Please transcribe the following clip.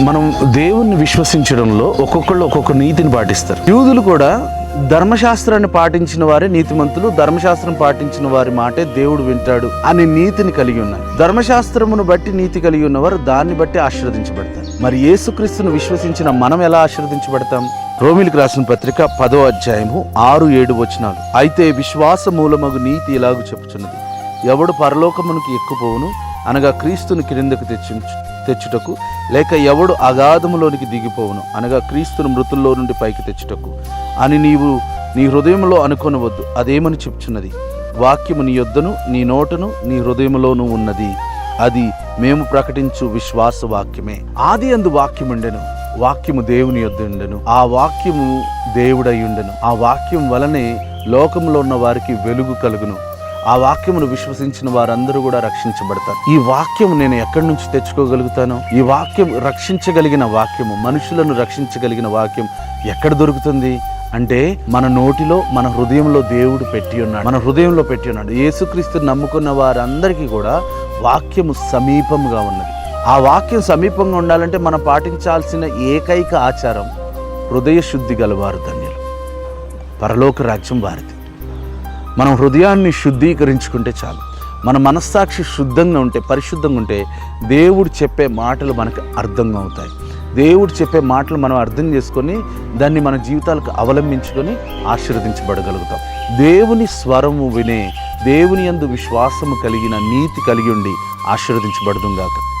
మనం దేవుణ్ణి విశ్వసించడంలో ఒక్కొక్కళ్ళు ఒక్కొక్క నీతిని పాటిస్తారు. యూదులు కూడా ధర్మశాస్త్రాన్ని పాటించిన వారే నీతిమంతులు ధర్మశాస్త్రం పాటించిన వారి మాటే దేవుడు వింటాడు అనే నీతిని కలిగి ఉన్నారు. ధర్మశాస్త్రమును బట్టి నీతి కలిగి ఉన్నవారు దాన్ని బట్టి ఆశీర్వదించబడతారు. మరి యేసుక్రీస్తును విశ్వసించిన మనం ఎలా ఆశీర్వదించబడతాం? రోమిలికి రాసిన పత్రిక పదో అధ్యాయము ఆరు ఏడు వచనాలు. అయితే విశ్వాస మూలమగు నీతి ఇలాగూ చెప్పుచున్నది. ఎవడు పరలోకమునికి ఎక్కుపోవును అనగా క్రీస్తుని క్రిందకు తెచ్చించు. తెచ్చుటకు లేక ఎవడు అగాధములోనికి దిగిపోవును అనగా క్రీస్తును మృతుల్లో నుండి పైకి తెచ్చుటకు. అని నీవు నీ హృదయంలో అనుకొనవద్దు అదేమని చెప్తున్నది వాక్యము నీ యొద్దను నీ నోటను నీ హృదయంలోనూ ఉన్నది. అది మేము ప్రకటించు విశ్వాస వాక్యమే ఆది అందు వాక్యముండెను వాక్యము దేవుని యొద్ద ఉండెను ఆ వాక్యము దేవుడై ఉండెను. ఆ వాక్యం వలనే లోకంలో ఉన్న వారికి వెలుగు కలుగును. ఆ వాక్యమును విశ్వసించిన వారందరూ కూడా రక్షించబడతారు. ఈ వాక్యం నేను ఎక్కడి నుంచి తెచ్చుకోగలుగుతాను? ఈ వాక్యం రక్షించగలిగిన వాక్యము మనుషులను రక్షించగలిగిన వాక్యం ఎక్కడ దొరుకుతుంది? అంటే మన నోటిలో మన హృదయంలో దేవుడు పెట్టి ఉన్నాడు. మన హృదయంలో పెట్టి ఉన్నాడు. యేసుక్రీస్తు నమ్ముకున్న వారందరికీ కూడా వాక్యము సమీపంగా ఉన్నది. ఆ వాక్యం సమీపంగా ఉండాలంటే మనం పాటించాల్సిన ఏకైక ఆచారం హృదయ శుద్ధి గలవారు ధన్యులు. పరలోక రాజ్యం వారిది. మనం హృదయాన్ని శుద్ధీకరించుకుంటే చాలు. మన మనస్సాక్షి శుద్ధంగా ఉంటే పరిశుద్ధంగా ఉంటే దేవుడు చెప్పే మాటలు మనకు అర్థంగా అవుతాయి. దేవుడు చెప్పే మాటలు మనం అర్థం చేసుకొని దాన్ని మన జీవితాలకు అవలంబించుకొని ఆశీర్వదించబడగలుగుతాం. దేవుని స్వరము వినే దేవుని యందు విశ్వాసము కలిగిన నీతి కలిగి ఉండి ఆశీర్వదించబడదుగాక